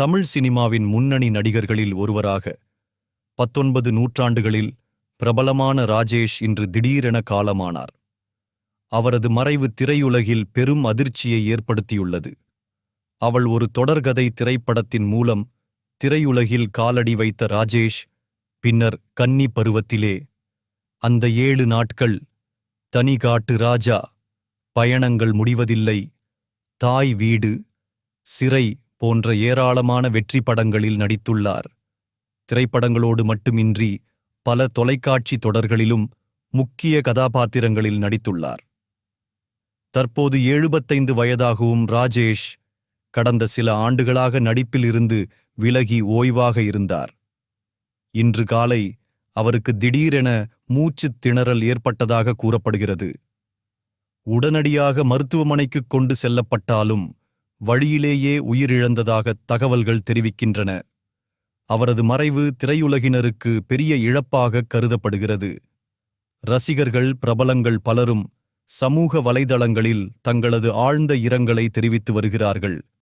தமிழ் சினிமாவின் முன்னணி நடிகர்களில் ஒருவராக பத்தொன்பது நூற்றாண்டுகளில் பிரபலமான ராஜேஷ் இன்று திடீரென காலமானார். அவரது மறைவு திரையுலகில் பெரும் அதிர்ச்சியை ஏற்படுத்தியுள்ளது. அவள் ஒரு தொடர்கதை திரைப்படத்தின் மூலம் திரையுலகில் காலடி வைத்த ராஜேஷ் பின்னர் கன்னி பருவத்திலே அந்த ஏழு நாட்கள் தனிகாட்டு ராஜா பயணங்கள் முடிவதில்லை தாய் வீடு சிறை போன்ற ஏராளமான வெற்றி படங்களில் நடித்துள்ளார். திரைப்படங்களோடு மட்டுமின்றி பல தொலைக்காட்சி தொடர்களிலும் முக்கிய கதாபாத்திரங்களில் நடித்துள்ளார். தற்போது எழுபத்தைந்து வயதாகவும் ராஜேஷ் கடந்த சில ஆண்டுகளாக நடிப்பில் இருந்து விலகி ஓய்வாக இருந்தார். இன்று காலை அவருக்கு திடீரென மூச்சுத் திணறல் ஏற்பட்டதாக கூறப்படுகிறது. உடனடியாக மருத்துவமனைக்கு கொண்டு செல்லப்பட்டாலும் வழியிலேயே உயிரிழந்ததாக தகவல்கள் தெரிவிக்கின்றன. அவரது மறைவு திரையுலகினருக்கு பெரிய இழப்பாக கருதப்படுகிறது. ரசிகர்கள் பிரபலங்கள் பலரும் சமூக வலைதளங்களில் தங்களது ஆழ்ந்த இரங்கலை தெரிவித்து வருகிறார்கள்.